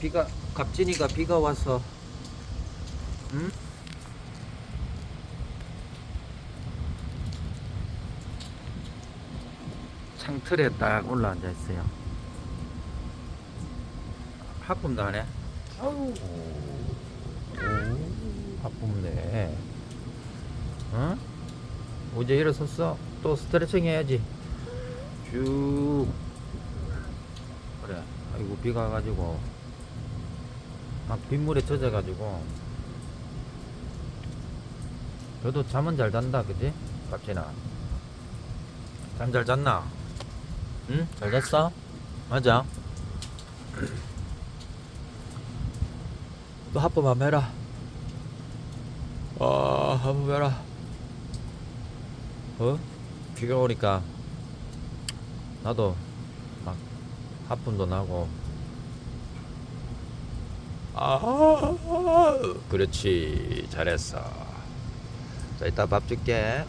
비가 갑진이가 비가 와서 응? 창틀에 딱 올라앉아 있어요. 하품도 안 해? 아우. 오, 하품네. 응? 어제 일어섰어? 또 스트레칭 해야지. 쭉. 그래. 아이고, 비가 와가지고. 막 빗물에 젖어가지고. 그래도 잠은 잘 잔다, 그지? 갑진아. 잠 잘 잤나? 응? 잘 잤어? 맞아? 또 합법 한번 해라. 아, 한번 해라. 어? 비가 오니까 나도 막 하품도 나고 아 그렇지 잘했어. 자 이따 밥 줄게